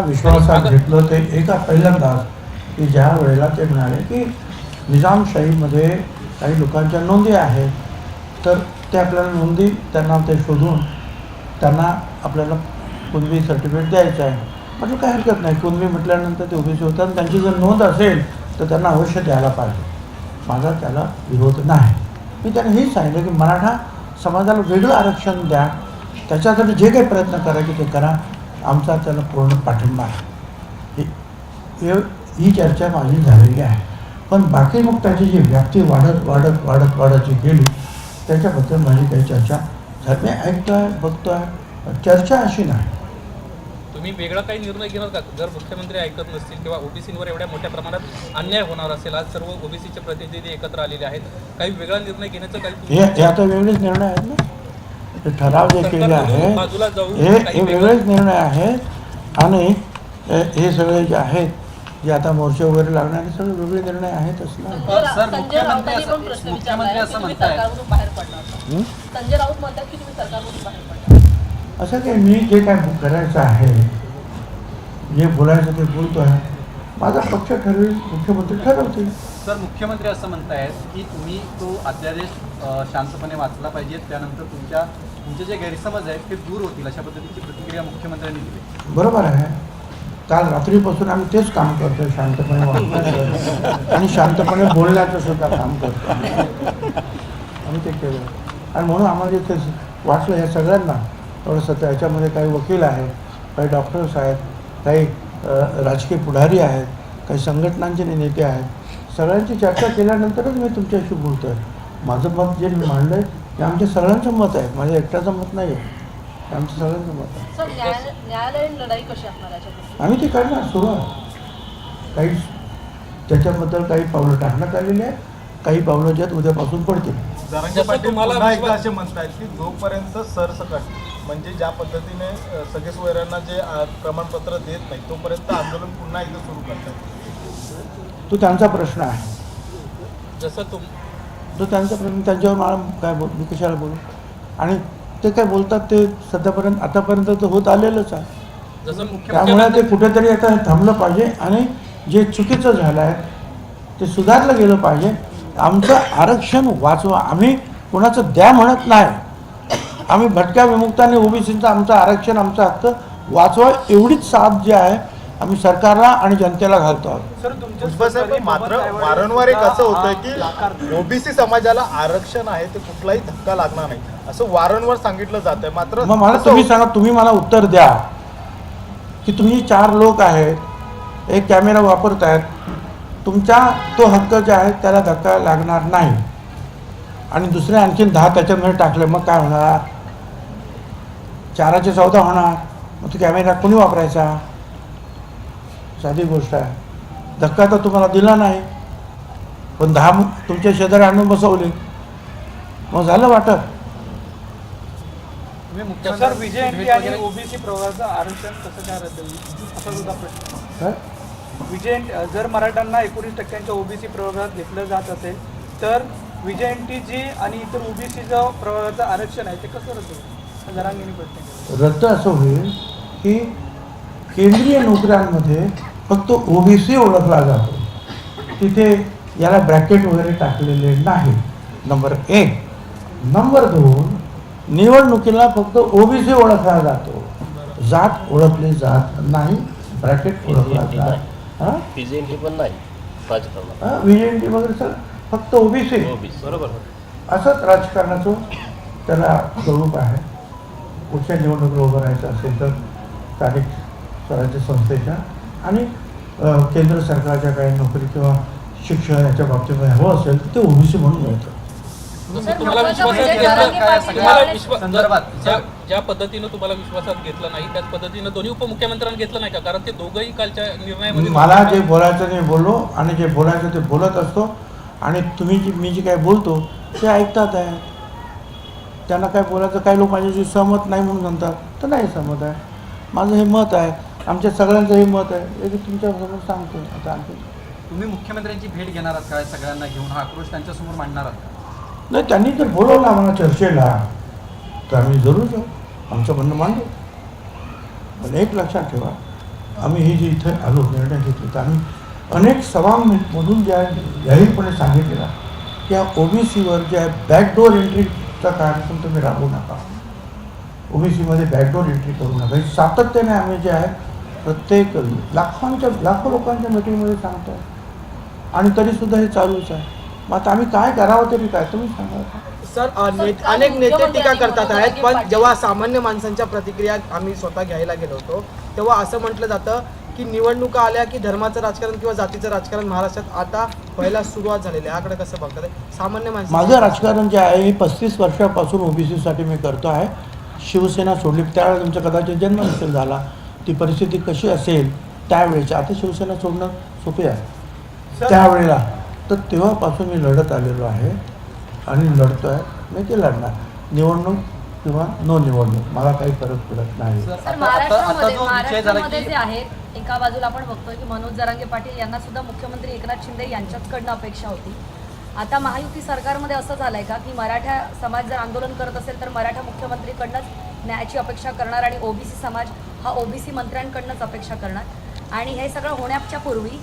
विश्वासात घेतलं ते एका पहिल्यांदाच की ज्या वेळेला ते म्हणाले की निजामशाहीमध्ये काही लोकांच्या नोंदी आहेत तर ते आपल्याला नोंदी त्यांना ते शोधून त्यांना आपल्याला कुणबी सर्टिफिकेट द्यायचं आहे. म्हटलं काय हरकत नाही कुणबी म्हटल्यानंतर ते ओबीसी होतात आणि त्यांची जर नोंद असेल तर त्यांना अवश्य द्यायला पाहिजे. माझा त्याला विरोध नाही. मी त्यांना हेच सांगितलं की मराठा समाजाला वेगळं आरक्षण द्या त्याच्यासाठी जे काही प्रयत्न करायचे ते करा. आमचा त्याला पूर्ण पाठिंबा आहे. हे- चर्चा माझी झालेली आहे. पण बाकी मग त्याची जी व्याप्ती वाढत वाढत वाढत वाढत जी गेली त्याच्याबद्दल माझी काही चर्चा झाली मी ऐकतोय बघतोय. चर्चा अशी नाही. तुम्ही वेगळा काही निर्णय घेणार का? जर मुख्यमंत्री ऐकत नसतील किंवा ओबीसीवर एवढ्या मोठ्या प्रमाणात अन्याय होणार असेल आज सर्व ओबीसीचे प्रतिनिधी एकत्र आलेले आहेत. काही वेगळा निर्णय घेण्याचं काही हे आता वेगळेच निर्णय आहेत ना? ठराव जे केले आहे हे हे वेगळं- वेगळेच निर्णय आहेत आणि हे सगळे जे आहेत जे आता मोर्चे वगैरे लागणारे सगळे वेगळे निर्णय राऊतांनी असं- हं? असं काही मी जे काय करायचं आहे जे बोलायचं ते बोलतो आहे माझा पक्ष ठरवेल मुख्यमंत्री ठरवतील. सर मुख्यमंत्री असं म्हणतायत की तुम्ही तो अध्यादेश शांतपणे वाचला पाहिजे. त्यानंतर तुमच्या तुमचे जे गैरसमज आहेत ते दूर होतील अशा पद्धतीची प्रतिक्रिया मुख्यमंत्र्यांनी दिली. बरोबर आहे. काल रात्रीपासून आम्ही तेच काम करतो शांतपणे वाचण्याचं आणि शांतपणे बोलण्याचं सुद्धा काम करतो आम्ही ते केलं. आणि म्हणून आम्हाला ते वाटलं या सगळ्यांना. थोडंसं त्याच्यामध्ये काही वकील आहेत काही डॉक्टर्स आहेत काही राजकीय पुढारी आहेत काही संघटनांचे नेते आहेत. सगळ्यांची चर्चा केल्यानंतरच मी तुमच्याशी बोलतो आहे माझं मत जे मी मांडलं आहे ते आमच्या सगळ्यांचं मत आहे. माझ्या एकट्याचं मत नाही आहे ते आमचं सगळ्यांचं मत आहे. सर न्यायालय न्यायालयीन लढाई कशी असणार याच्यात आम्ही ते करणार सुरू आहे. काही त्याच्याबद्दल काही पावलं टाकण्यात आलेली आहेत. काही पावलं ज्यात उद्यापासून पडतील. जरांगे जसं पाटील तुम्हाला पुन्हा एकदा असे म्हणतायत की जोपर्यंत सरसकट म्हणजे ज्या पद्धतीने अ, सगळे सोयऱ्यांना जे अ, प्रमाणपत्र देत नाही तोपर्यंत आंदोलन पुन्हा एकदा सुरू करतात. तो त्यांचा प्रश्न आहे. जसं तुम तो त्यांचा प्रश्न त्यांच्यावर मला काय बोल मी कशाला बोलू? आणि ते काय बोलतात ते सध्यापर्यंत आतापर्यंत तर होत आलेलंच आहे. त्यामुळे ते कुठेतरी आता थांबलं पाहिजे आणि जे चुकीचं झालं आहे ते सुधारलं गेलं पाहिजे. आमचं आरक्षण वाचवा. आम्ही कोणाचं द्या म्हणत नाही. आम्ही भटक्या विमुक्तांनी ओबीसीचं आमचं आरक्षण आमचा हक्क वाचवा एवढीच साथ जी आहे आम्ही सरकारला आणि जनतेला घालतो आहोत मात्र वारंवार एक असं होतं की ओबीसी समाजाला आरक्षण आहे ते कुठलाही धक्का लागणार नाही. असं वारंवार सांगितलं जात आहे मात्र मग मला तुम्ही होत- सांगा तुम्ही मला उत्तर द्या की तुम्ही चार लोक आहेत एक कॅमेरा वापरतायत तुमचा तो हक्क जे आहे त्याला धक्का लागणार नाही. आणि दुसरे आणखीन दहा त्याच्यामध्ये टाकले मग काय होणार? चाराचे चौदा होणार. मग तो कॅमेरा कोणी वापरायचा? साधी गोष्ट आहे. धक्का तर तुम्हाला दिला नाही पण दहा तुमच्या शेजारी आणून बसवले. मग झालं वाटत विजय ओबीसी जर मराठ्यांना एकोणीस टक्क्यांच्या ओबीसी प्रवर्गात घेतलं जात असेल तर विजय एनटी जी आणि इतर ओबीसीचं प्रवर्गाचं आरक्षण आहे ते कसं रद्द होईल. रद्द असं होईल की केंद्रीय नोकऱ्यांमध्ये फक्त ओबीसी ओळखला जातो. तिथे याला ब्रॅकेट वगैरे टाकलेले नाही. नंबर एक. नंबर दोन निवडणुकीला फक्त ओबीसी ओळखला जातो. जात ओळखली जात नाही ब्रॅकेट ओळखला जात. हां? पण नाही हां व्ही वगैरे सगळं फक्त ओबीसी. ओबीसी बरोबर. असंच राजकारणाचं त्याला स्वरूप आहे. कुठच्या निवडणुकीला उभं राहायचं असेल तर स्थानिक स्वराज्य संस्थेच्या आणि केंद्र सरकारच्या काही नोकरी किंवा शिक्षण याच्या बाबतीमध्ये हवं असेल तर ते ओबीसी म्हणून मिळतं. तुम्हाला विश्वासात म्हणजे संदर्भात ज्या ज्या पद्धतीनं तुम्हाला विश्वासात घेतलं नाही त्याच पद्धतीनं दोन्ही उपमुख्यमंत्र्यांनी घेतलं नाही का? कारण ते दोघंही कालच्या निर्णयामध्ये मला जे बोलायचं ते बोललो आणि जे बोलायचं ते बोलत असतो. आणि तुम्ही जी मी जे काय बोलतो ते ऐकतात आहे. त्यांना काय बोलायचं काही लोक माझ्याशी सहमत नाही म्हणून म्हणतात. तर नाही सहमत आहे. माझं हे मत आहे आमच्या सगळ्यांचं हे मत आहे. हे मी तुमच्यासमोर सांगतो आता आणखी. तुम्ही मुख्यमंत्र्यांची भेट घेणार आहात काय सगळ्यांना घेऊन हा आक्रोश त्यांच्यासमोर मांडणार आहात का? नाही त्यांनी जर बोलवलं आम्हाला चर्चेला. तर आम्ही जरूर जाऊ. आमचं म्हणणं मांडू. पण एक लक्षात ठेवा आम्ही ही जी इथे आलो निर्णय घेतले तर आम्ही अनेक सभामधून ज्या जाहीरपणे सांगितलेला की या ओबीसीवर ज्या बॅकडोर एंट्रीचा कार्यक्रम तुम्ही राबवू नका. ओबीसीमध्ये बॅकडोर एंट्री करू नका. हे सातत्याने आम्ही जे आहे प्रत्येक लाखोंच्या लाखो लोकांच्या मिटिंगमध्ये सांगतो आणि तरीसुद्धा हे चालूच आहे. मग आता आम्ही काय करावं तरी काय? तुम्ही सांगा. सर अनेक नेते टीका करतात आहेत पण जेव्हा सामान्य माणसांच्या प्रतिक्रिया आम्ही स्वतः घ्यायला गेलो होतो तेव्हा असं म्हटलं जातं की निवडणुका आल्या की धर्माचं राजकारण किंवा जातीचं राजकारण महाराष्ट्रात आता व्हायला सुरुवात झालेली आहे. याकडे कसं बघतात? सामान्य माणसं माझं राजकारण जे आहे हे पस्तीस वर्षापासून ओबीसीसाठी मी करतो आहे. शिवसेना सोडली त्यावेळेला तुमचा कदाचित जन्म नसेल झाला. ती परिस्थिती कशी असेल त्यावेळेची. आता शिवसेना सोडणं सोपी आहे. त्यावेळेला. तर तेव्हापासून मी लढत आलेलो आहे आणि लढतो आहे मी ते लढणार. निवडणूक किंवा नो निवडणूक. मला काही फरक पडत नाही. एका बाजूला आपण बघतोय की मनोज जरांगे पाटील यांना सुद्धा मुख्यमंत्री एकनाथ शिंदे यांच्याचकडनं अपेक्षा होती. आता महायुती सरकारमध्ये असं झालंय का की मराठा समाज जर आंदोलन करत असेल तर मराठा मुख्यमंत्रीकडनंच न्यायाची अपेक्षा करणार आणि ओबीसी समाज हा ओबीसी मंत्र्यांकडनंच अपेक्षा करणार. आणि हे सगळं होण्याच्या पूर्वी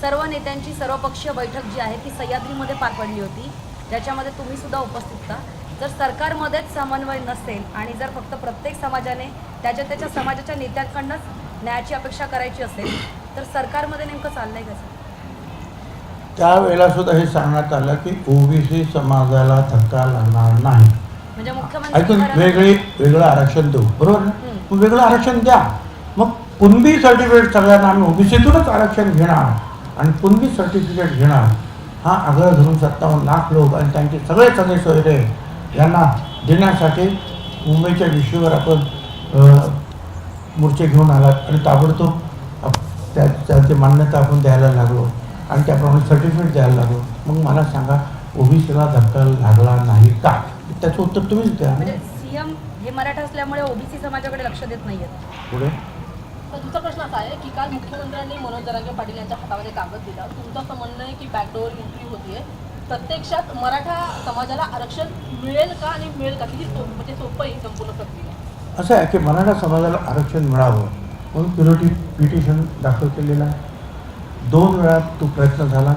सर्व नेत्यांची सर्वपक्षीय बैठक जी आहे ती सह्याद्रीमध्ये पार पडली होती. ज्याच्यामध्ये तुम्ही सुद्धा उपस्थित होता. जर सरकारमध्येच समन्वय नसेल आणि जर फक्त प्रत्येक समाजाने त्याच्या त्याच्या समाजाच्या नेत्यांकडनंच न्यायाची अपेक्षा करायची असेल तर सरकारमध्ये नेमकं चाललंय कसं त्यावेळेला सुद्धा हे सांगण्यात आलं की ओबीसी समाजाला धक्का लागणार नाही. म्हणजे ऐकून ठरवलं- वेगळे वेगळं आरक्षण देऊ बरोबर? ना. मग वेगळं आरक्षण द्या. मग कुणबी सर्टिफिकेट सगळ्यांना आम्ही ओबीसीतूनच आरक्षण घेणार. आणि कुणबी सर्टिफिकेट घेणार. हा आग्रह धरून सत्तावन्न लाख लोक आणि त्यांचे सगळे सगळे सोयरे यांना देण्यासाठी मुंबईच्या विषयावर आपण अ, मोर्चे घेऊन आलात आणि ताबडतोब आप- त्या त्याची मान्यता आपण द्यायला लागलो. आणि त्याप्रमाणे सर्टिफिकेट द्यायला लागलो. मग मला सांगा ओबीसीला धक्का लागला नाही का? त्याचं उत्तर तुम्हीच द्या. म्हणजे सीएम हे मराठा असल्यामुळे ओबीसी समाजाकडे लक्ष देत नाहीयेत. पुढे? तर तुमचा प्रश्न असा आहे की काल मुख्यमंत्र्यांनी मनोज जरांगे पाटील यांच्या हातामध्ये कागद दिला. तुमचं असं म्हणणं आहे की बॅकडोर एंट्री होतीये. प्रत्यक्षात मराठा समाजाला आरक्षण मिळेल का आणि मिळेल का? किती सो- म्हणजे सोपं आहे ही संपूर्ण प्रक्रिया. असं आहे की मराठा समाजाला आरक्षण मिळावं म्हणून पिरोटी पिटिशन दाखल केलेलं आहे. दोन वेळा तो प्रयत्न झाला.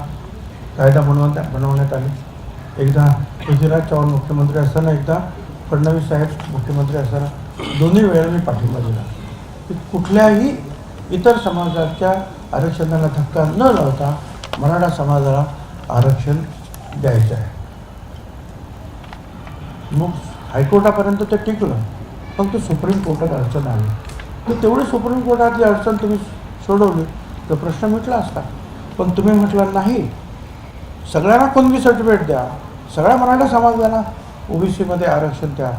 कायदा बनवण्यात बनवण्यात आले. एकदा पृथ्वीराज चव्हाण मुख्यमंत्री असताना एकदा फडणवीस साहेब मुख्यमंत्री असताना दोन्ही वेळा मी पाठिंबा दिला. की कुठल्याही इतर समाजाच्या आरक्षणाला धक्का न लावता मराठा समाजाला आरक्षण द्यायचं आहे. मग हायकोर्टापर्यंत ते टिकलं फक्त सुप्रीम कोर्टात अडचण आली. तर तेवढी सुप्रीम कोर्टातली अडचण तुम्ही सोडवली तर प्रश्न मिटला असता. पण तुम्ही म्हटलं नाही सगळ्यांना कोणती सर्टिफिकेट द्या? सगळ्या मराठा समाजाला ओबीसीमध्ये आरक्षण द्या.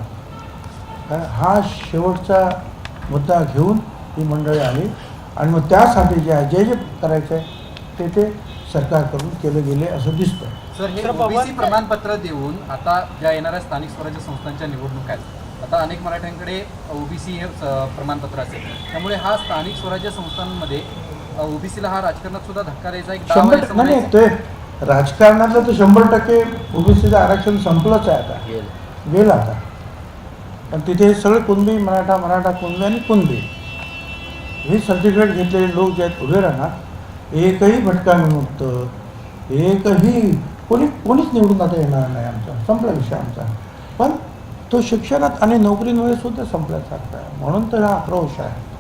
हा शेवटचा मुद्दा घेऊन ही मंडळी आली. आणि मग त्यासाठी जे आहे जे जे करायचं आहे ते ते सरकारकडून केले गेले असं दिसतं सर हे ओबीसी प्रमाणपत्र देऊन आता ज्या येणाऱ्या स्थानिक स्वराज्य संस्थांच्या निवडणुका आहेत आता अनेक मराठ्यांकडे ओबीसी हे प्रमाणपत्र असेल. त्यामुळे हा स्थानिक स्वराज्य संस्थांमध्ये ओबीसीला हा राजकारणात सुद्धा धक्का द्यायचा एक नाही. ते राजकारणातलं तर शंभर टक्के ओबीसीचं आरक्षण संपलंच आहे आता. गेल. गेलं आता. पण तिथे सगळे कुणबी मराठा मराठा कुणबी आणि कुणबी. हे सर्टिफिकेट घेतलेले लोक जे आहेत उभे राहणार एकही भटका विमुक्त एकही कोणी कोणीच निवडून आता येणार नाही आमचा संपला विषय आमचा. पण तो शिक्षणात आणि नोकरीमुळे सुद्धा संपल्यासारखा आहे. म्हणून तर हा आक्रोश आहे.